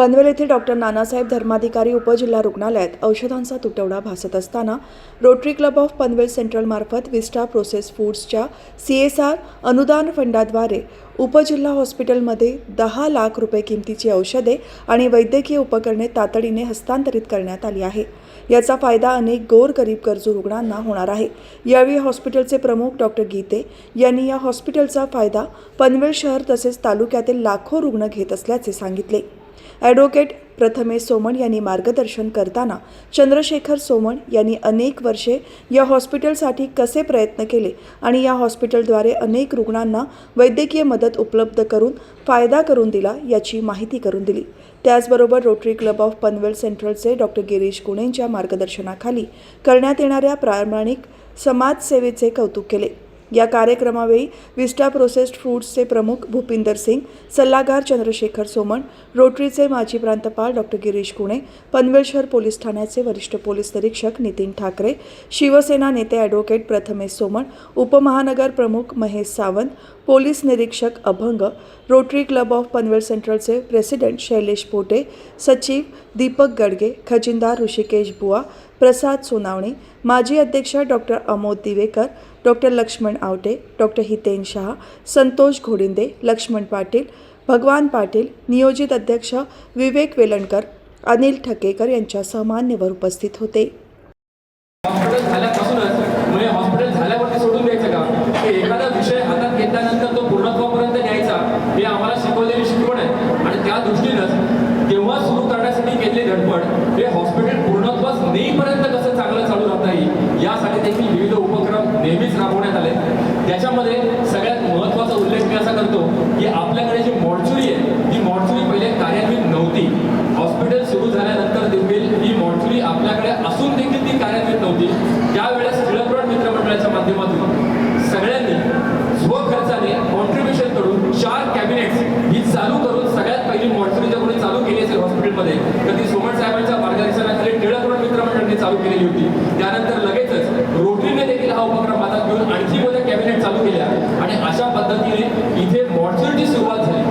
पनवेल येथील डॉक्टर नानासाहेब धर्माधिकारी उपजिल्हा रुग्णालयात औषधांचा तुटवडा भासत असताना रोटरी क्लब ऑफ पनवेल सेंट्रलमार्फत विस्टा प्रोसेस फूड्सच्या सी एस आर अनुदान फंडाद्वारे उपजिल्हा हॉस्पिटलमध्ये दहा लाख रुपये किमतीची औषधे आणि वैद्यकीय उपकरणे तातडीने हस्तांतरित करण्यात आली आहे. याचा फायदा अनेक गोरगरीब गरजू रुग्णांना होणार आहे. यावेळी हॉस्पिटलचे प्रमुख डॉक्टर गीते यांनी या हॉस्पिटलचा फायदा पनवेल शहर तसेच तालुक्यातील लाखो रुग्ण घेत असल्याचे सांगितले. ॲडव्होकेट प्रथमेश सोमण यांनी मार्गदर्शन करताना चंद्रशेखर सोमण यांनी अनेक वर्षे या हॉस्पिटलसाठी कसे प्रयत्न केले आणि या हॉस्पिटलद्वारे अनेक रुग्णांना वैद्यकीय मदत उपलब्ध करून फायदा करून दिला याची माहिती करून दिली. त्याचबरोबर रोटरी क्लब ऑफ पनवेल सेंट्रलचे डॉक्टर गिरीश गुणेंच्या मार्गदर्शनाखाली करण्यात येणाऱ्या प्रामाणिक समाजसेवेचे कौतुक केले. या कार्यक्रमावेळी विस्टा प्रोसेस्ड फूड्सचे प्रमुख भूपिंदर सिंग सल्लागार चंद्रशेखर सोमण रोटरीचे माजी प्रांतपाल डॉक्टर गिरीश कुणे पनवेल शहर पोलीस ठाण्याचे वरिष्ठ पोलीस निरीक्षक नितीन ठाकरे शिवसेना नेते ॲडव्होकेट प्रथमेश सोमण उपमहानगर प्रमुख महेश सावंत पोलीस निरीक्षक Abhang Rotary club of Panvel सेंट्रलचे president Shailesh Pote सचिव दीपक गडगे खजिनदार ऋषिकेश बुवा प्रसाद सोनावणे माजी अध्यक्ष doctor Amod Divekar doctor Laxman Awate doctor Hiten Shah Santosh Ghodinde Laxman Patil Bhagwan Patil नियोजित अध्यक्ष विवेक वेलणकर अनिल ठकेकर यांच्यासह मान्यवर उपस्थित होते हॉस्पिटल झाल्यापासूनच म्हणजे हॉस्पिटल झाल्यावरती सोडून द्यायचं का की एखादा विषय हातात घेतल्यानंतर तो पूर्णत्वापर्यंत न्यायचा हे आम्हाला शिकवलेली शिकवण आहे आणि त्या दृष्टीनंच तेव्हा सुरू करण्यासाठी केलेली धडपड हे हॉस्पिटल पूर्णत्वास नेईपर्यंत कसं चांगलं चालू राहता येईल यासाठी देखील विविध उपक्रम नेहमीच राबवण्यात आले त्याच्यामध्ये सगळ्यात महत्त्वाचा उल्लेख मी असा करतो की आपल्याकडे जी मॉर्च्युरी आहे ती मॉर्च्युरी पहिले कार्यान्वित नव्हती. हॉस्पिटल सुरू झाल्या देखील ही मॉर्च्युरी आपल्याकडे असून देखील ती कार्यान्वित नव्हती त्यावेळेस टिळकरोड मित्रमंडळाच्या माध्यमातून सगळ्यांनी स्वखर्चाने कॉन्ट्रीब्युशन करून चार कॅबिनेट्स ही चालू करून सगळ्यात पहिली मॉर्च्युरी जर कोणी चालू केली असेल हॉस्पिटलमध्ये तर ती सोमण साहेबांच्या मार्गदर्शनाखाली टिळकरोड मित्रमंडळाने चालू केलेली होती. त्यानंतर लगेचच रोटरीने देखील हा उपक्रम हातात घेऊन आणखी मध्ये कॅबिनेट चालू केल्या. आणि अशा पद्धतीने इथे मॉर्चरची सुरुवात झाली.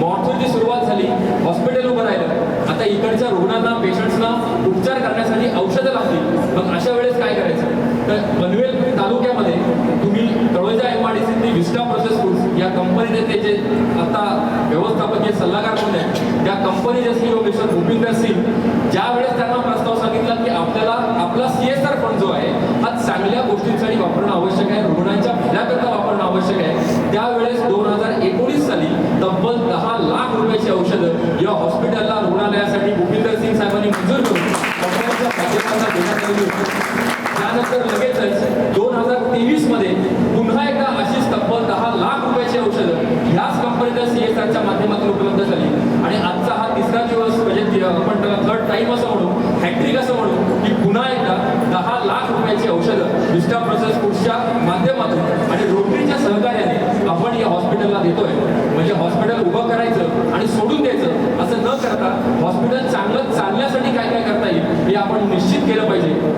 मॉर्चरची सुरुवात झाली हॉस्पिटल उभं राहिलं. आता इकडच्या रुग्णांना पेशंट्सना उपचार करण्यासाठी औषधं लागतील. मग अशा वेळेस काय करायचं? तर पनवेल तालुक्यामध्ये तुम्ही Taloja M R D C Vista process foods या कंपनीने ते जे आता व्यवस्थापकीय सल्लागार कोण आहेत त्या कंपनीचे सीईओ मिस्टर भूपिंदर सिंग ज्या वेळेस त्यांना प्रस्ताव सांगितला की आपल्याला आपला सी एस आर फंड जो आहे हा चांगल्या गोष्टींसाठी वापरणं आवश्यक आहे. रुग्णांच्या भल्याकरता वापरणं आवश्यक आहे. त्यावेळेस दोन हजार एकोणीस साली तब्बल दहा लाख रुपयाची औषधं या हॉस्पिटलला रुग्णालयासाठी भूपिंदर सिंग साहेबांनी मंजूर करून देण्यात आलेली होती. त्यानंतर लगेचच दोन हजार तेवीसमध्ये पुन्हा एकदा अशीच तब्बल दहा लाख रुपयाची औषधं ह्याच कंपनीच्या सीएसआरच्या माध्यमातून उपलब्ध झाली. आणि आजचा हा तिसरा दिवस म्हणजे आपण त्याला थर्ड टाईम असं औषधं विस्टा प्रोसेस फूडच्या माध्यमातून आणि रोटरीच्या सहकार्याने आपण या हॉस्पिटलला देतोय. म्हणजे हॉस्पिटल उभं करायचं आणि सोडून द्यायचं असं न करता हॉस्पिटल चांगलं चालण्यासाठी काय काय करता येईल हे आपण निश्चित केलं पाहिजे.